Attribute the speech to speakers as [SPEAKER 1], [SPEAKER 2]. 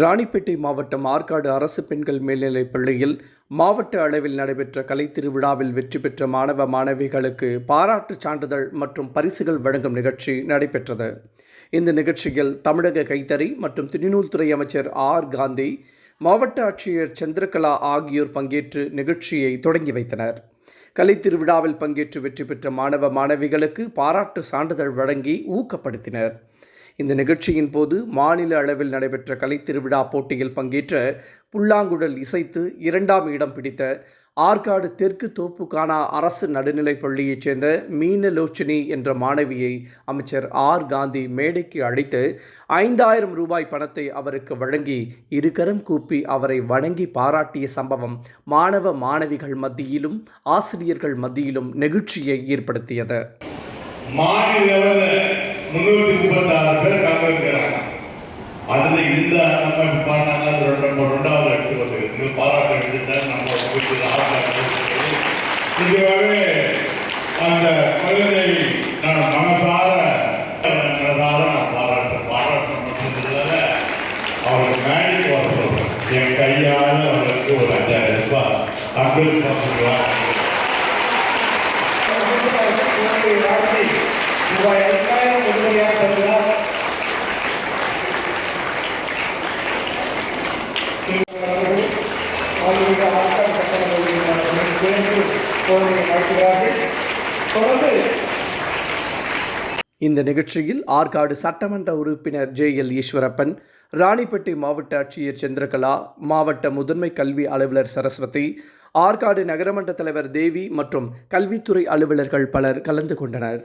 [SPEAKER 1] ராணிப்பேட்டை மாவட்டம் ஆற்காடு அரசு பெண்கள் மேல்நிலைப் பள்ளியில் மாவட்ட அளவில் நடைபெற்ற கலைத்திருவிழாவில் வெற்றி பெற்ற மாணவ மாணவிகளுக்கு பாராட்டுச் சான்றிதழ் மற்றும் பரிசுகள் வழங்கும் நிகழ்ச்சி நடைபெற்றது. இந்த நிகழ்ச்சியில் தமிழக கைத்தறி மற்றும் துணிநூல்துறை அமைச்சர் ஆர். காந்தி மாவட்ட ஆட்சியர் சந்திரகலா ஆகியோர் பங்கேற்று நிகழ்ச்சியை தொடங்கி வைத்தனர். கலைத்திருவிழாவில் பங்கேற்று வெற்றி பெற்ற மாணவ மாணவிகளுக்கு பாராட்டு சான்றிதழ் வழங்கி ஊக்கப்படுத்தினர். இந்த நிகழ்ச்சியின் போது மாநில அளவில் நடைபெற்ற கலைத்திருவிழா போட்டியில் பங்கேற்ற புல்லாங்குழல் இசைத்து இரண்டாம் இடம் பிடித்த ஆற்காடு தெற்கு தோப்புக்கானா அரசு நடுநிலைப் பள்ளியைச் சேர்ந்த மீனலோச்சினி என்ற மாணவியை அமைச்சர் ஆர். காந்தி மேடைக்கு அழைத்து ஐந்தாயிரம் ரூபாய் பணத்தை அவருக்கு வழங்கி இருகரம் கூப்பி அவரை வணங்கி பாராட்டிய சம்பவம் மாணவ மாணவிகள் மத்தியிலும் ஆசிரியர்கள் மத்தியிலும் நெகிழ்ச்சியை ஏற்படுத்தியது.
[SPEAKER 2] முன்னூத்தி முப்பத்தி ஆறு பேர் கலந்துருக்கிறாங்க அதுல இந்த நம்ம பாடினாங்க அது ரெண்டு நம்ம ரெண்டாவது எடுத்து வந்து பாராட்டு எடுத்த நம்ம இதுவாகவே அந்த குழந்தை நான் மனசார மனசார நான் பாராட்டு பாராட்டு மட்டும் அவருக்கு மேடிக்கு வர சொல்றேன். என் கையால் அவருக்கு ஒரு அஞ்சாயிரம் ரூபாய் அப்துல் பண்ணுறாங்க
[SPEAKER 3] ரூபாய் சோதனை நடத்துகிறார்கள் தொடர்ந்து
[SPEAKER 1] இந்த நிகழ்ச்சியில் ஆற்காடு சட்டமன்ற உறுப்பினர் ஜே எல் ஈஸ்வரப்பன் ராணிப்பேட்டை மாவட்ட ஆட்சியர் சந்திரகலா மாவட்ட முதன்மை கல்வி அலுவலர் சரஸ்வதி ஆற்காடு நகரமன்ற தலைவர் தேவி மற்றும் கல்வித்துறை அலுவலர்கள் பலர் கலந்து கொண்டனர்.